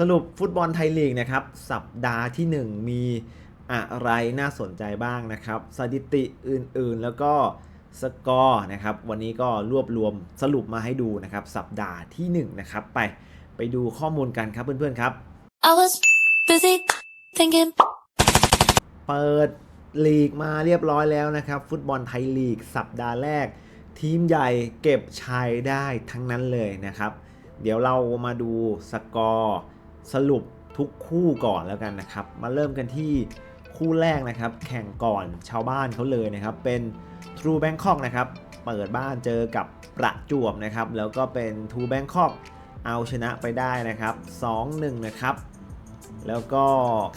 สรุปฟุตบอลไทยลีกนะครับสัปดาห์ที่ 1 มีอะไรน่าสนใจบ้างนะครับ สถิติอื่นๆ แล้วก็สกอร์นะครับวันนี้ก็รวบรวมสรุปมาให้ดูนะครับสัปดาห์ที่ 1 นะครับ ไปไปดูข้อมูลกันครับเพื่อนๆครับ I was busy thinking. เปิดลีกมาเรียบร้อยแล้วนะครับ ฟุตบอลไทยลีกสัปดาห์แรก ทีมใหญ่เก็บชัยได้ทั้งนั้นเลยนะครับ เดี๋ยวเรามาดูสกอร์ สรุปทุกคู่ก่อนแล้วกันนะครับ มาเริ่มกันที่คู่แรกนะครับ แข่งก่อนชาวบ้านเขาเลยนะครับ เป็น True Bangkok นะครับ เปิดบ้านเจอกับประจวบนะครับ แล้วก็เป็น True Bangkok เอาชนะไปได้นะครับ 2-1 นะครับ แล้วก็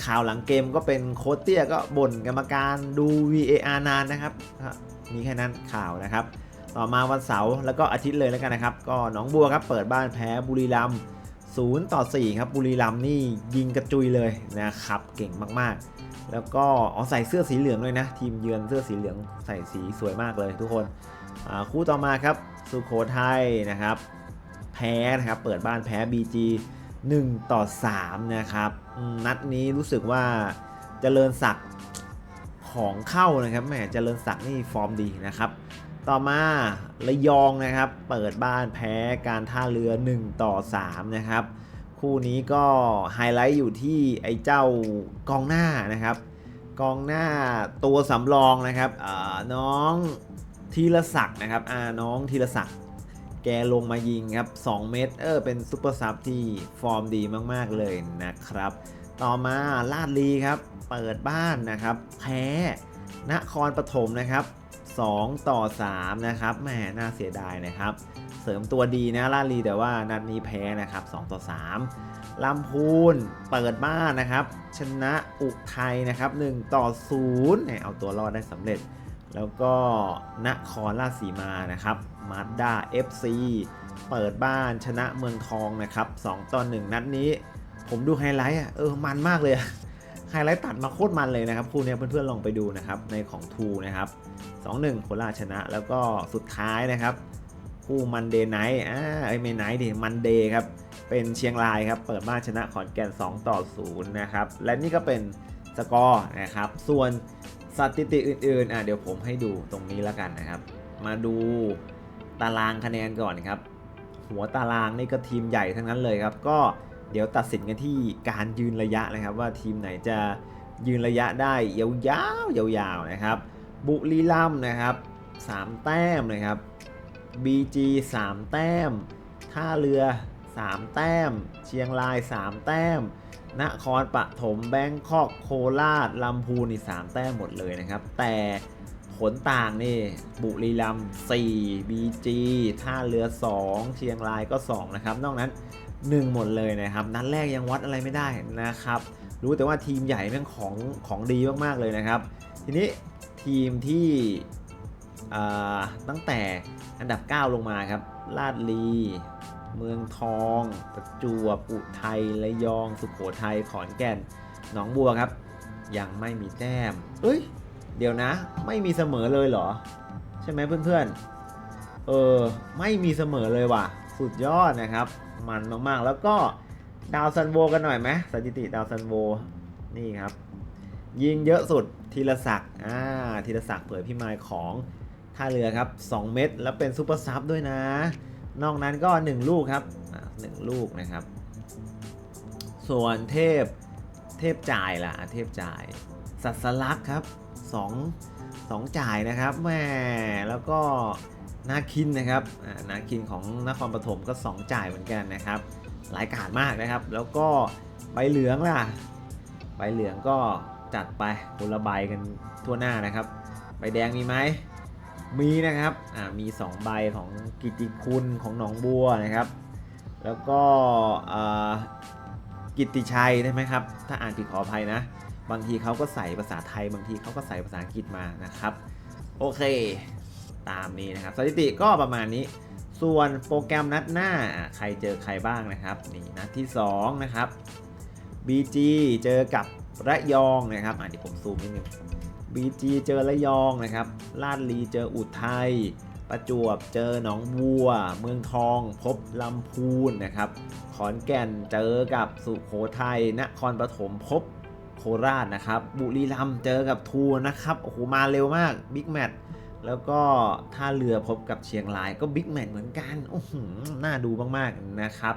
ข่าวหลังเกมก็เป็นโค้ชเตี้ยก็บ่นกรรมการดู VAR นานนะครับอะมีแค่นั้นข่าวนะครับ ต่อมาวันเสาร์แล้วก็อาทิตย์เลยแล้วกันนะครับ ก็หนองบัวครับเปิดบ้านแพ้บุรีรัมย์ 0 ต่อ 4 ครับบุรีรัมย์นี่ยิงกระจุยเลยนะครับ เก่งมากๆ แล้วก็อ๋อใส่เสื้อสีเหลืองเลยนะ ทีมเยือนเสื้อสีเหลืองใส่สีสวยมากเลยทุกคนคู่ต่อมาครับสุโขทัยนะครับ แพ้นะครับเปิดบ้านแพ้ BG 1 ต่อ 3 นะครับ นัดนี้รู้สึกว่าเจริญศักดิ์ ของเข้านะครับแหมเจริญศักดิ์นี่ฟอร์มดีนะครับ ต่อมาระยองนะครับ เปิดบ้านแพ้การท่าเรือ 1 ต่อ 3 นะครับ คู่นี้ก็ไฮไลท์อยู่ที่ไอ้เจ้ากองหน้านะครับ กองหน้าตัวสำรองนะครับน้องธีรศักดิ์นะครับอ่าน้องธีรศักดิ์แกลงมายิงครับ 2 เม็ดเออ เป็นซุปเปอร์ซับที่ฟอร์มดีมาก ๆ เลยนะครับ ต่อมาลาดลีครับ เปิดบ้านนะครับ แพ้นครปฐมนะครับ 2 ต่อ 3 นะครับแหมน่าเสียดายนะครับ เสริมตัวดีนะลาดลีแต่ว่านัดนี้แพ้นะครับ 2 ต่อ 3ลำพูนเปิดบ้านนะครับ ชนะอุทัยนะครับ 1 ต่อ0เนี่ยเอาตัวรอดได้สำเร็จ แล้วก็นครราชสีมานะครับมาด้า FC เปิดบ้านชนะเมืองทองนะครับ 2 ต่อ 1 นัดนี้ ผมดูไฮไลท์อะเออมันมากเลยไฮไลท์ตัดมาโคตรมันเลยนะครับคู่นี้เพื่อนๆลองไปดูนะครับในของทูนะครับ2-1โคราชนะ แล้วก็สุดท้ายนะครับ คู่มันเดย์ไนท์อ่าไอ้ไม่ไนท์ดิมันเดย์ครับเป็นเชียงรายครับเปิดบ้านชนะขอนแก่น 2 ต่อ 0 นะครับ และนี่ก็เป็นสกอร์นะครับ ส่วนสถิติอื่นๆอะเดี๋ยวผมให้ดูตรงนี้แล้วกันนะครับ มาดูตารางคะแนนก่อนครับ หัวตารางนี่ก็ทีมใหญ่ทั้งนั้นเลยครับ ก็ เดี๋ยวตัดสินกันที่การยืนระยะนะครับ ว่าทีมไหนจะยืนระยะได้ยาวๆยาวๆนะครับ บุรีรัมนะครับ 3 แต้มนะครับ BG 3 แต้ม ท่าเรือ 3 แต้ม เชียงราย 3 แต้ม นครปฐมแบงคอกโคราชลำพูนนี่3แต้มหมดเลยนะครับ แต่ ผลต่างนี่ บุรีรัมย์4 BG ท่าเรือ 2 เชียงรายก็ 2 นะครับ นอกนั้น 1 หมดเลยนะครับ นัดแรกยังวัดอะไรไม่ได้นะครับ รู้แต่ว่าทีมใหญ่แม่งของของดีมากๆเลยนะครับ ทีนี้ทีมที่ตั้งแต่อันดับ 9 ลงมาครับ ลาดลี เมืองทองประจวบอุทัยระยอง สุขโขทัยขอนแก่น หนองบัวครับ ยังไม่มีแต้ม เอ้ย เดี๋ยวนะ ไม่มีเสมอเลยเหรอ ใช่ไหมเพื่อนๆ เออ ไม่มีเสมอเลยว่ะ สุดยอดนะครับ มันมากๆ แล้วก็ดาวซันโวกันหน่อยไหมสถิติดาวซันโวนี่ครับ ยิงเยอะสุดธีรศักดิ์อ่าธีรศักดิ์เผยพี่มายของท่าเรือครับ 2 เม็ดแล้วเป็นซูเปอร์ซับด้วยนะ นอกนั้นก็ 1 ลูกครับหนึ่งลูกนะครับ ส่วนเทพเทพจ่ายล่ะ เทพจ่ายสัสลักครับ 2 2 จ่ายนะครับแหม่แล้วก็นาคินนะครับนาคินของนครปฐมก็ 2 จ่ายเหมือนกันนะครับ หลายกาดมากนะครับ แล้วก็ใบเหลืองล่ะใบเหลืองก็จัดไปคนละใบกันทั่วหน้านะครับ ใบแดงมีไหมมีนะครับมี 2 ใบของกิติคุณของหนองบัวนะครับ แล้วก็กิติชัยได้ไหมครับ ถ้าอ่านผิดขออภัยนะ บางทีเขาก็ใส่ภาษาไทย บางทีเขาก็ใส่ภาษาอังกฤษมานะครับ โอเค ตามนี้นะครับ สถิติก็ประมาณนี้ ส่วนโปรแกรมนัดหน้าใครเจอใครบ้างนะครับนี่นัดที่ 2 นะครับ BG เจอกับระยองนะครับอะเดี๋ยวผมซูมนิดนึง BG เจอระยองนะครับลาดลีเจออุทัยประจวบเจอหนองบัว เมืองทอง พบลำพูนนะครับ ขอนแก่นเจอกับสุโขทัยนครปฐมพบ โคราชนะครับ บุรีรัมย์เจอกับทูนะครับโอ้โหมาเร็วมากบิ๊กแมตช์แล้วก็ท่าเรือพบกับเชียงรายก็บิ๊กแมตช์เหมือนกันโอ้โหน่าดูมากๆนะครับ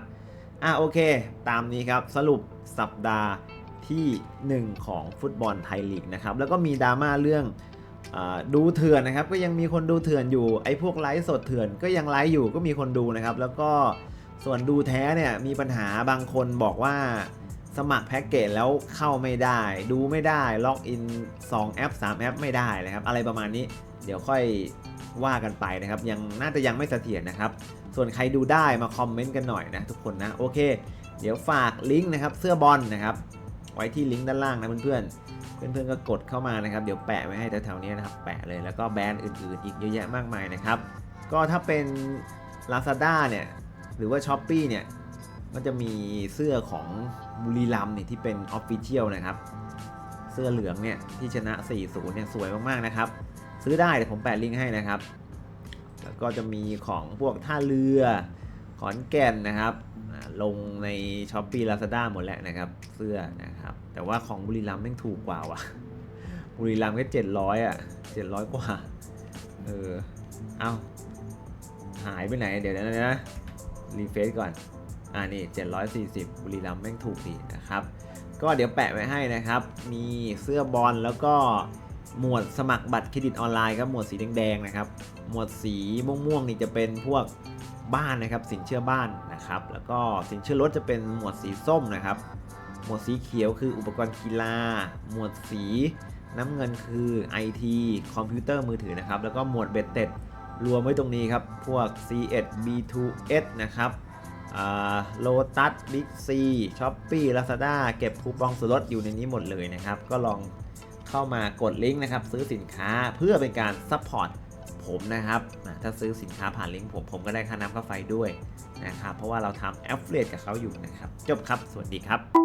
อะโอเค ตามนี้ครับสรุปสัปดาห์ที่ 1 ของฟุตบอลไทยลีกนะครับแล้วก็มีดราม่าเรื่องอดูเถื่อนนะครับ ก็ยังมีคนดูเถื่อนอยู่ไอ้พวกไลฟ์สดเถื่อนก็ยังไลฟ์อยู่ก็มีคนดูนะครับ แล้วก็ส่วนดูแท้เนี่ยมีปัญหาบางคนบอกว่า สมัครแพ็กเกจแล้วเข้าไม่ได้ ดูไม่ได้ล็อกอิน 2 แอป 3 แอปไม่ได้นะครับ อะไรประมาณนี้เดี๋ยวค่อยว่ากันไปนะครับ ยังน่าจะยังไม่เสถียรนะครับ ส่วนใครดูได้มาคอมเมนต์กันหน่อยนะทุกคนนะโอเค เดี๋ยวฝากลิงก์นะครับเสื้อบอลนะครับ ไว้ที่ลิงก์ด้านล่างนะเพื่อนๆเพื่อนๆก็กดเข้ามานะครับเดี๋ยวแปะไว้ให้แถวๆนี้นะครับแปะเลยแล้วก็แบรนด์อื่นๆ อีกเยอะแยะมากมายนะครับก็ถ้าเป็น Lazada เนี่ยหรือว่า s h อ p e e เนี่ย มันจะมีเสื้อของบุรีรัมย์เนี่ยที่เป็น Official นะครับ เสื้อเหลืองเนี่ยที่ชนะ 4-0 เนี่ยสวยมากๆนะครับ ซื้อได้เดี๋ยวผมแปะลิงก์ให้นะครับ แล้วก็จะมีของพวกท่าเรือขอนแก่นนะครับ ลงใน s h อ p e e Lazada หมดแล้วนะครับ เสื้อนะครับ แต่ว่าของบุรีรัมย์แม่งถูกกว่าว่ะ บุรีรัมย์แค่เจ็ดร้อยอะเจ็ดร้อยกว่า เออ เอาหายไปไหน เดี๋ยวนะนะ รีเฟซก่อน อ่านี่ 740 บุรีรัมย์แม่งถูกดีนะครับ ก็เดี๋ยวแปะไว้ให้นะครับ มีเสื้อบอลแล้วก็หมวดสมัครบัตรเครดิตออนไลน์ครับหมวดสีแดงๆนะครับ หมวดสีม่วงๆนี่จะเป็นพวกบ้านนะครับ สินเชื่อบ้านนะครับ แล้วก็สินเชื่อรถจะเป็นหมวดสีส้มนะครับ หมวดสีเขียวคืออุปกรณ์กีฬา หมวดสีน้ำเงินคือ IT คอมพิวเตอร์มือถือนะครับ แล้วก็หมวดเบ็ดเต็ดรวมไว้ตรงนี้ครับ พวก C1 B2S นะครับ โลตัสบิ๊กซีช้อปปี้ลาซาด้าเก็บคูปองส่วนลดอยู่ในนี้หมดเลยนะครับ ก็ลองเข้ามากดลิงก์นะครับ ซื้อสินค้าเพื่อเป็นการซัพพอร์ตผมนะครับถ้าซื้อสินค้าผ่านลิงก์ผม ผมก็ได้ค่าน้ำค่าไฟด้วยนะครับ เพราะว่าเราทำแอฟเฟลตกับเขาอยู่นะครับ จบครับ สวัสดีครับ